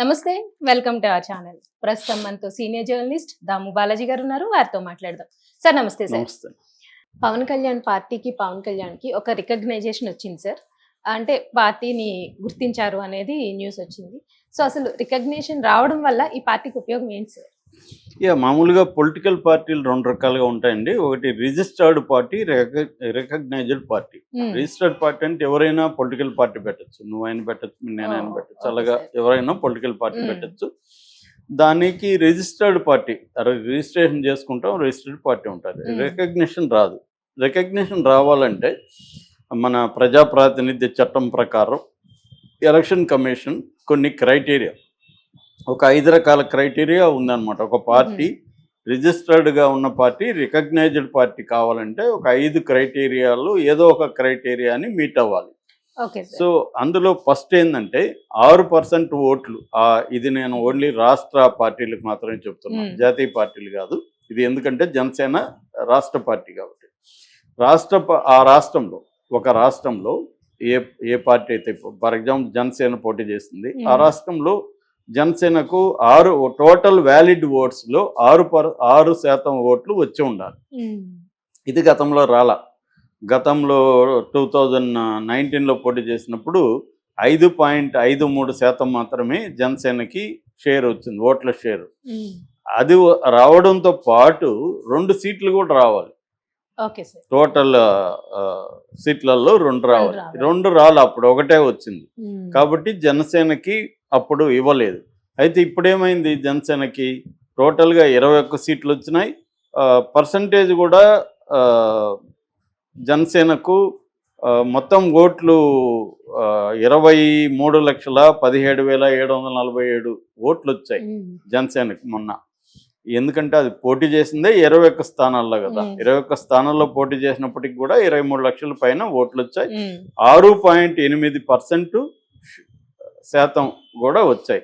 నమస్తే welcome to our channel. ప్రస్తుతం మనతో సీనియర్ జర్నలిస్ట్ దాము బాలాజీ గారు ఉన్నారు వారితో మాట్లాడదాం. సార్ నమస్తే సార్. పవన్ కళ్యాణ్ పార్టీకి పవన్ కళ్యాణ్కి ఒక రికగ్నైజేషన్ వచ్చింది సార్. అంటే పార్టీని గుర్తించారు అనేది న్యూస్ వచ్చింది. సో అసలు రికగ్నిషన్ రావడం వల్ల ఈ పార్టీకి ఉపయోగం ఏంటి సార్? ఇక మామూలుగా పొలిటికల్ పార్టీలు రెండు రకాలుగా ఉంటాయండి ఒకటి రిజిస్టర్డ్ పార్టీ రికగ్నైజ్డ్ పార్టీ మ్మ్. రిజిస్టర్డ్ పార్టీ అంటే ఎవరైనా పొలిటికల్ పార్టీ పెట్టచ్చు నువ్వైనా పెట్టచ్చు నేనైనా Oh, పెట్టచ్చు అలాగా. ఎవరైనా పొలిటికల్ పార్టీ మ్మ్. పెట్టచ్చు దానికి రిజిస్టర్డ్ పార్టీ రిజిస్ట్రేషన్ చేసుకుంటాం రిజిస్టర్డ్ పార్టీ ఉంటుంది మ్మ్. రికగ్నిషన్ రాదు రికగ్నిషన్ రావాలంటే మన ప్రజా ప్రాతినిధ్య చట్టం ప్రకారం ఎలక్షన్ కమిషన్ కొన్ని క్రైటీరియా ఒక ఐదు రకాల క్రైటీరియా ఉందన్నమాట. ఒక పార్టీ రిజిస్టర్డ్గా ఉన్న పార్టీ రికగ్నైజ్డ్ పార్టీ కావాలంటే ఒక ఐదు క్రైటీరియాలు ఏదో ఒక క్రైటీరియాని మీట్ అవ్వాలి. సో అందులో ఫస్ట్ ఏంటంటే ఆరు పర్సెంట్ ఓట్లు ఇది నేను ఓన్లీ రాష్ట్ర పార్టీలకు మాత్రమే చెప్తున్నాను. జాతీయ పార్టీలు కాదు. ఇది ఎందుకంటే జనసేన రాష్ట్ర పార్టీ కాబట్టి. రాష్ట్ర ఆ రాష్ట్రంలో ఒక రాష్ట్రంలో ఏ ఏ పార్టీ అయితే ఫర్ ఎగ్జాంపుల్ జనసేన పోటీ చేస్తుంది ఆ. రాష్ట్రంలో జనసేనకు ఆరు టోటల్ వ్యాలిడ్ ఓట్స్లో ఆరు పర్ ఆరు శాతం ఓట్లు వచ్చి ఉండాలి. ఇది గతంలో రాలా గతంలో టూ థౌజండ్ నైన్టీన్లో పోటీ చేసినప్పుడు ఐదు పాయింట్ ఐదు మూడు శాతం మాత్రమే జనసేనకి షేర్ వచ్చింది ఓట్ల షేర్. అది రావడంతో పాటు రెండు సీట్లు కూడా రావాలి టోటల్ సీట్లలో రెండు రావాలి. రెండు రాలి అప్పుడు ఒకటే వచ్చింది. కాబట్టి జనసేనకి అప్పుడు ఇవ్వలేదు అయితే ఇప్పుడేమైంది జనసేనకి టోటల్గా ఇరవై ఒక్క సీట్లు వచ్చినాయి పర్సంటేజ్ కూడా జనసేనకు మొత్తం ఓట్లు ఇరవై మూడు లక్షల పదిహేడు వేల ఏడు వందల నలభై ఏడు ఓట్లు వచ్చాయి. జనసేనకు మొన్న ఎందుకంటే అది పోటీ చేసిందే ఇరవై ఒక్క స్థానాల్లో కదా. ఇరవై ఒక్క స్థానాల్లో పోటీ చేసినప్పటికి కూడా ఇరవై మూడు లక్షల పైన ఓట్లు వచ్చాయి. ఆరు పాయింట్ ఎనిమిది పర్సెంట్ శాతం కూడా వచ్చాయి.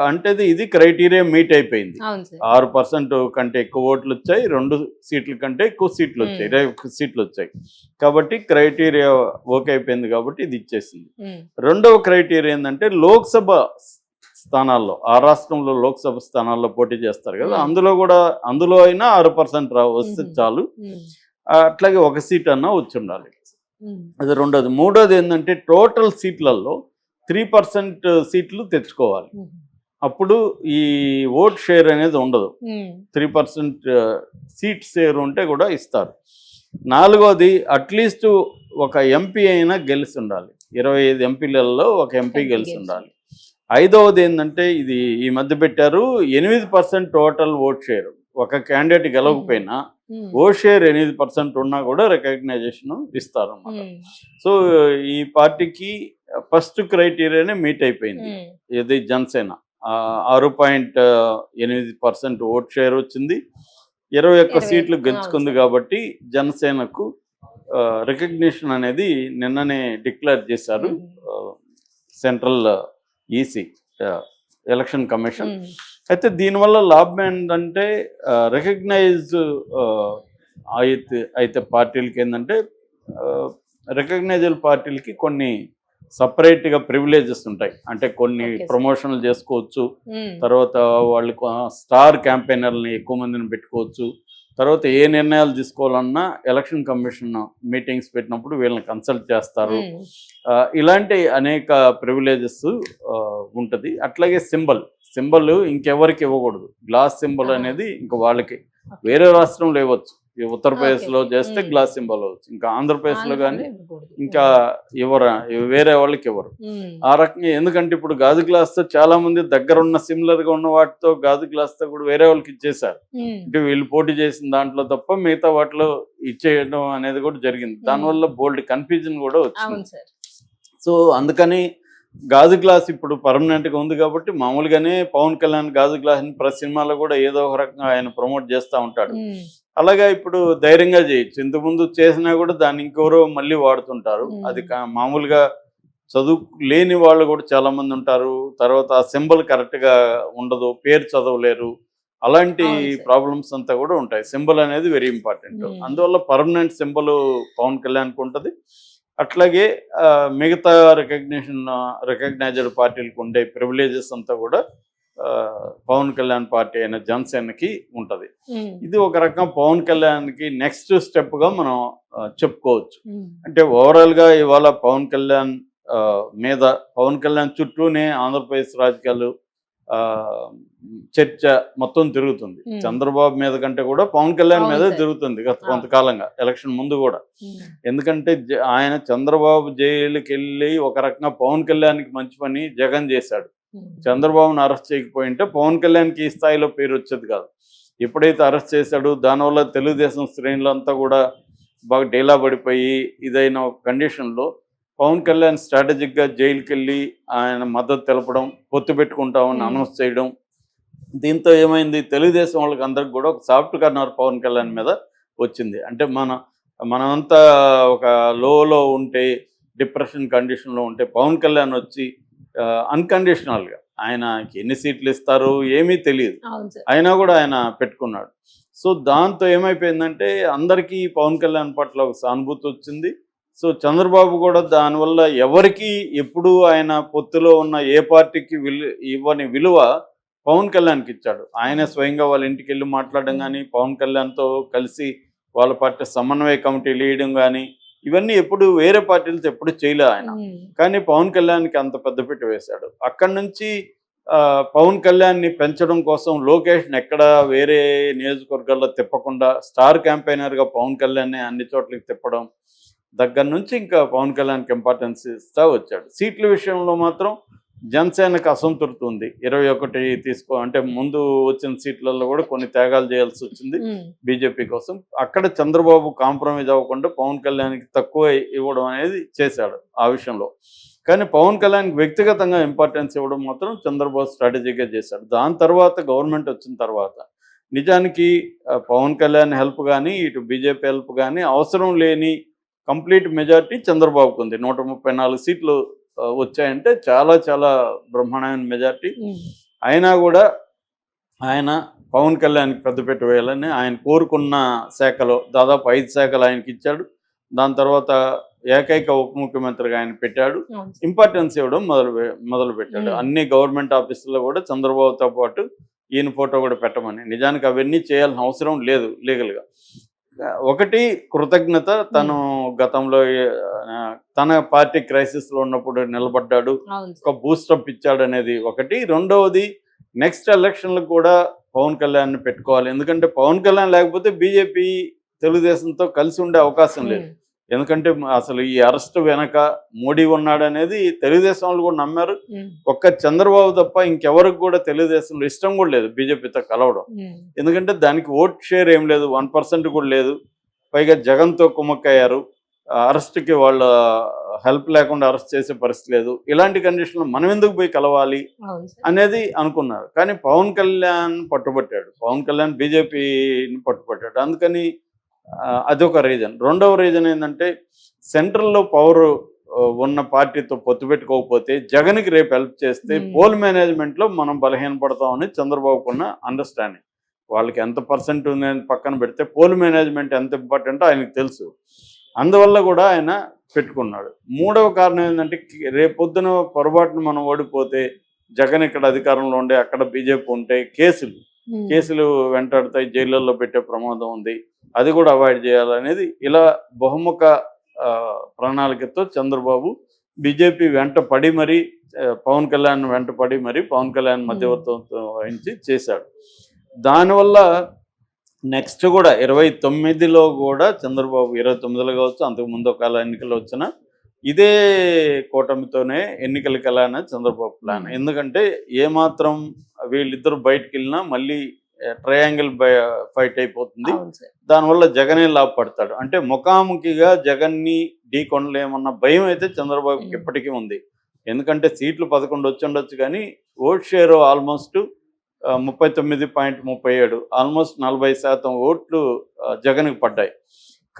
అంటే ఇది- క్రైటీరియా మీట్ అయిపోయింది. ఆరు పర్సెంట్ కంటే ఎక్కువ ఓట్లు వచ్చాయి రెండు సీట్ల కంటే ఎక్కువ సీట్లు వచ్చాయి. ఇరవై సీట్లు వచ్చాయి. కాబట్టి క్రైటీరియా ఓకే అయిపోయింది కాబట్టి ఇది ఇచ్చేసింది. రెండవ క్రైటీరియా ఏంటంటే లోక్సభ స్థానాల్లో ఆ రాష్ట్రంలో లోక్సభ స్థానాల్లో పోటీ చేస్తారు కదా. అందులో కూడా అందులో అయినా ఆరు పర్సెంట్ రా వస్తే. చాలు. అట్లాగే ఒక సీట్ అన్నా వచ్చి ఉండాలి. అది రెండోది. మూడోది ఏంటంటే టోటల్ సీట్లలో త్రీ పర్సెంట్ సీట్లు తెచ్చుకోవాలి. అప్పుడు ఈ ఓట్ షేర్ అనేది ఉండదు. త్రీ పర్సెంట్ సీట్ షేర్ ఉంటే కూడా ఇస్తారు నాలుగోది అట్లీస్ట్ ఒక ఎంపీ అయినా గెలిచి ఉండాలి ఇరవై ఐదు ఎంపీలలో ఒక ఎంపీ గెలిచి. ఉండాలి ఐదవది ఏంటంటే ఇది ఈ మధ్య పెట్టారు ఎనిమిది పర్సెంట్ టోటల్ ఓట్ షేర్ ఒక క్యాండిడేట్ గెలవకపోయినా. ఓట్ షేర్ ఎనిమిది పర్సెంట్ ఉన్నా కూడా రికగ్నైజేషన్ ఇస్తారు అన్నమాట. సో ఈ పార్టీకి ఫస్ట్ క్రైటీరియానే మీట్ అయిపోయింది. ఇది జనసేన ఆరు పాయింట్ ఎనిమిది పర్సెంట్ ఓట్ షేర్ వచ్చింది ఇరవై ఒక్క సీట్లు గెలుచుకుంది కాబట్టి జనసేనకు రికగ్నిషన్ అనేది నిన్ననే డిక్లేర్ చేశారు. Central EC election commission. అయితే దీనివల్ల లాభం ఏంటంటే రికగ్నైజ్ అయితే అయితే పార్టీలకి ఏంటంటే రికగ్నైజ్డ్ పార్టీలకి కొన్ని సపరేట్గా ప్రివిలేజెస్ ఉంటాయి. అంటే కొన్ని. ప్రమోషన్లు చేసుకోవచ్చు. తర్వాత వాళ్ళు స్టార్ క్యాంపెయినర్ని ఎక్కువ మందిని పెట్టుకోవచ్చు. తర్వాత ఏ నిర్ణయాలు తీసుకోవాలన్నా ఎలక్షన్ కమిషన్ మీటింగ్స్ పెట్టినప్పుడు వీళ్ళని కన్సల్ట్ చేస్తారు. ఇలాంటి అనేక ప్రివిలేజెస్ ఉంటుంది. అట్లాగే సింబల్. సింబల్ ఇంకెవరికి ఇవ్వకూడదు. Glass symbol. అనేది ఇంకా వాళ్ళకి. వేరే రాష్ట్రంలో ఇవ్వచ్చు. ఈ ఉత్తరప్రదేశ్లో. చేస్తే. గ్లాస్ సింబల్ అవ్వచ్చు ఇంకా ఆంధ్రప్రదేశ్లో కానీ. ఇంకా ఎవరు వేరే వాళ్ళకి ఇవ్వరు. ఆ రకంగా ఎందుకంటే ఇప్పుడు గాజు గ్లాస్తో చాలా మంది దగ్గర ఉన్న సిమిలర్గా ఉన్న వాటితో గాజు గ్లాస్తో కూడా వేరే వాళ్ళకి ఇచ్చేసారు. అంటే వీళ్ళు పోటీ చేసిన దాంట్లో తప్ప మిగతా వాటిలో ఇచ్చేయడం అనేది కూడా జరిగింది దానివల్ల బోల్డ్ కన్ఫ్యూజన్ కూడా వచ్చింది సో అందుకని గాజు గ్లాస్ ఇప్పుడు పర్మనెంట్గా ఉంది కాబట్టి మామూలుగానే పవన్ కళ్యాణ్ గాజు గ్లాస్ని ప్రతి సినిమాలో కూడా ఏదో ఒక రకంగా ఆయన ప్రమోట్ చేస్తూ ఉంటాడు. అలాగా ఇప్పుడు ధైర్యంగా చేయొచ్చు. ఇంతకుముందు చేసినా కూడా దాన్ని ఇంకెవరో మళ్ళీ వాడుతుంటారు. అది కా- మామూలుగా చదువు లేని వాళ్ళు కూడా చాలా మంది ఉంటారు. తర్వాత ఆ సింబల్ కరెక్ట్గా ఉండదు పేరు చదవలేరు. అలాంటి. ప్రాబ్లమ్స్ అంతా కూడా ఉంటాయి. సింబల్ అనేది వెరీ ఇంపార్టెంట్. అందువల్ల పర్మనెంట్ సింబల్ పవన్ కళ్యాణ్కి ఉంటుంది. అట్లాగే మిగతా రికగ్నిషన్ రికగ్నైజ్డ్ పార్టీలకు ఉండే ప్రివిలేజెస్ అంతా కూడా పవన్ కళ్యాణ్ పార్టీ అయిన జనసేనకి ఉంటుంది. ఇది ఒక రకం పవన్ కళ్యాణ్కి నెక్స్ట్ స్టెప్గా మనం ఆ, చెప్పుకోవచ్చు. అంటే ఓవరాల్గా ఇవాళ పవన్ కళ్యాణ్ మీద పవన్ కళ్యాణ్ చుట్టూనే ఆంధ్రప్రదేశ్ రాజకీయాలు ఆ, చర్చ మొత్తం తిరుగుతుంది. చంద్రబాబు మీద కంటే కూడా పవన్ కళ్యాణ్ మీద. తిరుగుతుంది గత. కొంతకాలంగా ఎలక్షన్ ముందు కూడా. ఎందుకంటే ఆయన చంద్రబాబు జైలుకి వెళ్ళి ఒక రకంగా పవన్ కళ్యాణ్కి మంచి పని జగన్ చేశాడు. చంద్రబాబును అరెస్ట్ చేయకపోయింటే పవన్ కళ్యాణ్కి ఈ స్థాయిలో పేరు వచ్చేది కాదు. ఎప్పుడైతే అరెస్ట్ చేశాడో దానివల్ల తెలుగుదేశం శ్రేణులంతా కూడా బాగా డేలా పడిపోయి ఇదైన కండిషన్లో పవన్ కళ్యాణ్ స్ట్రాటజిక్గా జైలుకి వెళ్ళి ఆయన మద్దతు తెలపడం పొత్తు పెట్టుకుంటామని Hmm. అనౌన్స్ చేయడం దీంతో ఏమైంది? తెలుగుదేశం వాళ్ళకి అందరికి కూడా ఒక సాఫ్ట్ కార్నర్ పవన్ కళ్యాణ్ మీద వచ్చింది. అంటే మన మనమంతా ఒక లోలో ఉంటే డిప్రెషన్ కండిషన్లో ఉంటే పవన్ కళ్యాణ్ వచ్చి అన్కండిషనల్గా ఆయనకి ఎన్ని సీట్లు ఇస్తారు ఏమీ తెలియదు. అయినా కూడా ఆయన పెట్టుకున్నాడు. సో దాంతో ఏమైపోయిందంటే అందరికీ పవన్ కళ్యాణ్ పట్ల ఒక సానుభూతి వచ్చింది. సో చంద్రబాబు కూడా దానివల్ల ఎవరికి ఎప్పుడు ఆయన పొత్తులో ఉన్న ఏ పార్టీకి విలు ఇవ్వని విలువ పవన్ కళ్యాణ్కి ఇచ్చాడు. ఆయన స్వయంగా వాళ్ళ ఇంటికి వెళ్ళి మాట్లాడడం కానీ పవన్ కళ్యాణ్తో కలిసి వాళ్ళ పార్టీ సమన్వయ కమిటీ వేయడం కానీ ఇవన్నీ ఎప్పుడు వేరే పార్టీలతో ఎప్పుడు చేయలే ఆయన. కానీ పవన్ కళ్యాణ్కి అంత పెద్దపీట వేశాడు. అక్కడి నుంచి ఆ, పవన్ కళ్యాణ్ని పెంచడం కోసం లోకేష్ని ఎక్కడ వేరే నియోజకవర్గాల్లో తిప్పకుండా స్టార్ క్యాంపెయినర్గా పవన్ కళ్యాణ్ని అన్ని చోట్లకి తిప్పడం దగ్గర నుంచి ఇంకా పవన్ కళ్యాణ్కి ఇంపార్టెన్స్ ఇస్తా వచ్చాడు. సీట్ల విషయంలో మాత్రం జనసేనకు అసంతృప్తి ఉంది. ఇరవై ఒకటి తీసుకో అంటే ముందు వచ్చిన సీట్లలో కూడా కొన్ని త్యాగాలు చేయాల్సి వచ్చింది బీజేపీ కోసం. అక్కడ చంద్రబాబు కాంప్రమైజ్ అవ్వకుండా పవన్ కళ్యాణ్కి తక్కువ ఇవ్వడం అనేది చేశాడు ఆ విషయంలో. కానీ పవన్ కళ్యాణ్కి వ్యక్తిగతంగా ఇంపార్టెన్స్ ఇవ్వడం మాత్రం చంద్రబాబు స్ట్రాటజీగా చేశాడు. దాని తర్వాత గవర్నమెంట్ వచ్చిన తర్వాత నిజానికి పవన్ కళ్యాణ్ హెల్ప్ కానీ ఇటు బీజేపీ హెల్ప్ కానీ అవసరం లేని కంప్లీట్ మెజారిటీ చంద్రబాబుకు ఉంది. నూట ముప్పై నాలుగు సీట్లు వచ్చాయంటే చాలా చాలా బ్రహ్మాండమైన మెజారిటీ. అయినా కూడా ఆయన పవన్ కళ్యాణ్కి పెద్దపీట వేయాలని ఆయన కోరుకున్న శాఖలో దాదాపు ఐదు శాఖలు ఆయనకి ఇచ్చాడు. దాని తర్వాత ఏకైక ఉప ముఖ్యమంత్రిగా ఆయన పెట్టాడు. ఇంపార్టెన్స్ ఇవ్వడం మొదలు మొదలు పెట్టాడు. అన్ని గవర్నమెంట్ ఆఫీసుల్లో కూడా చంద్రబాబుతో పాటు ఈయన ఫోటో కూడా పెట్టమని. నిజానికి అవన్నీ చేయాల్సిన అవసరం లేదు లీగల్గా. ఒకటి కృతజ్ఞత తను గతంలో తన పార్టీ క్రైసిస్లో ఉన్నప్పుడు నిలబడ్డాడు. ఒక బూస్టప్ ఇచ్చాడు అనేది ఒకటి. రెండవది నెక్స్ట్ ఎలక్షన్లకు కూడా పవన్ కళ్యాణ్ పెట్టుకోవాలి. ఎందుకంటే పవన్ కళ్యాణ్ లేకపోతే బీజేపీ తెలుగుదేశంతో కలిసి ఉండే అవకాశం లేదు. ఎందుకంటే అసలు ఈ అరెస్ట్ వెనక మోడీ ఉన్నాడు అనేది తెలుగుదేశం వాళ్ళు కూడా నమ్మారు. ఒక్క చంద్రబాబు తప్ప ఇంకెవరికి కూడా తెలుగుదేశంలో ఇష్టం కూడా లేదు బీజేపీతో కలవడం. ఎందుకంటే దానికి ఓట్ షేర్ ఏం లేదు వన్ పర్సెంట్ కూడా లేదు. పైగా జగన్తో కుమ్మక్కయ్యారు. అరెస్ట్కి వాళ్ళ హెల్ప్ లేకుండా అరెస్ట్ చేసే పరిస్థితి లేదు. ఇలాంటి కండిషన్లో మనం ఎందుకు పోయి కలవాలి. అనేది అనుకున్నారు. కానీ పవన్ కళ్యాణ్ పట్టుబట్టాడు. పవన్ కళ్యాణ్ బీజేపీని పట్టుబట్టాడు. అందుకని అదొక రీజన్ రెండవ రీజన్ ఏంటంటే సెంట్రల్లో పవర్ ఉన్న పార్టీతో పొత్తు పెట్టుకోకపోతే జగన్కి రేపు హెల్ప్ చేస్తే. పోల్ మేనేజ్మెంట్లో మనం బలహీనపడతామని చంద్రబాబుకున్న అండర్స్టాండింగ్ వాళ్ళకి ఎంత పర్సెంట్ ఉందని పక్కన పెడితే పోల్ మేనేజ్మెంట్ ఎంత ఇంపార్టెంటో ఆయనకు తెలుసు. అందువల్ల కూడా ఆయన పెట్టుకున్నాడు. మూడవ కారణం ఏంటంటే రేపొద్దున పొరపాటున మనం ఓడిపోతే జగన్ ఇక్కడ అధికారంలో ఉండే అక్కడ బీజేపీ ఉంటే కేసులు. కేసులు వెంటాడుతాయి జైళ్ళల్లో పెట్టే ప్రమాదం ఉంది. అది కూడా అవాయిడ్ చేయాలనేది ఇలా బహుముఖ ప్రణాళికతో చంద్రబాబు బీజేపీ వెంట పడి మరీ పవన్ కళ్యాణ్ వెంట పడి మరీ పవన్ కళ్యాణ్ మధ్యవర్తిత్వం వహించి చేశాడు. దానివల్ల నెక్స్ట్ కూడా ఇరవై తొమ్మిదిలో కూడా చంద్రబాబు ఇరవై తొమ్మిదిలో కావచ్చు అంతకు ముందు ఒకవేళ ఎన్నికలు వచ్చినా ఇదే కూటమితోనే ఎన్నికలకు వెళ్ళాలని చంద్రబాబు ప్లాన్. ఎందుకంటే ఏమాత్రం వీళ్ళిద్దరు బయటకు వెళ్ళినా మళ్ళీ ట్రయాంగిల్ ఫైట్ అయిపోతుంది. దానివల్ల జగనే లాభపడతాడు అంటే ముఖాముఖిగా జగన్ని ఢీ కొనలేమన్న భయం అయితే చంద్రబాబుకి. ఇప్పటికీ ఉంది. ఎందుకంటే సీట్లు పదకొండు వచ్చి ఉండొచ్చు కానీ ఓట్ షేర్ ఆల్మోస్ట్ ముప్పై తొమ్మిది పాయింట్ ముప్పై ఏడు ఆల్మోస్ట్ నలభై శాతం ఓట్లు జగన్కి పడ్డాయి.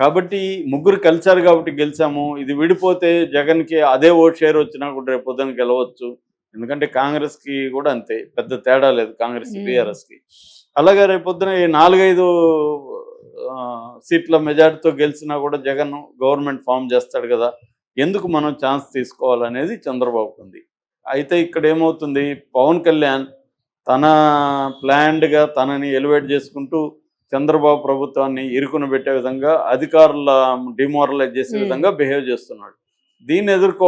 కాబట్టి ముగ్గురు కలిశారు కాబట్టి గెలిచాము. ఇది విడిపోతే జగన్కి అదే ఓట్ షేర్ వచ్చినా కూడా రేపు పొద్దున గెలవచ్చు. ఎందుకంటే కాంగ్రెస్కి కూడా అంతే. పెద్ద తేడా లేదు కాంగ్రెస్. టీఆర్ఎస్కి. అలాగే రేపు పొద్దున ఈ నాలుగైదు సీట్ల మెజార్టీతో గెలిచినా కూడా జగన్ గవర్నమెంట్ ఫామ్ చేస్తాడు కదా ఎందుకు మనం ఛాన్స్ తీసుకోవాలనేది చంద్రబాబుకు ఉంది అయితే ఇక్కడ ఏమవుతుంది పవన్ కళ్యాణ్ తన ప్లాన్డ్గా తనని ఎలివేట్ చేసుకుంటూ చంద్రబాబు ప్రభుత్వాన్ని ఇరుకున పెట్టే విధంగా అధికారుల డిమోరలైజ్ చేసే. విధంగా బిహేవ్ చేస్తున్నాడు దీన్ని ఎదుర్కో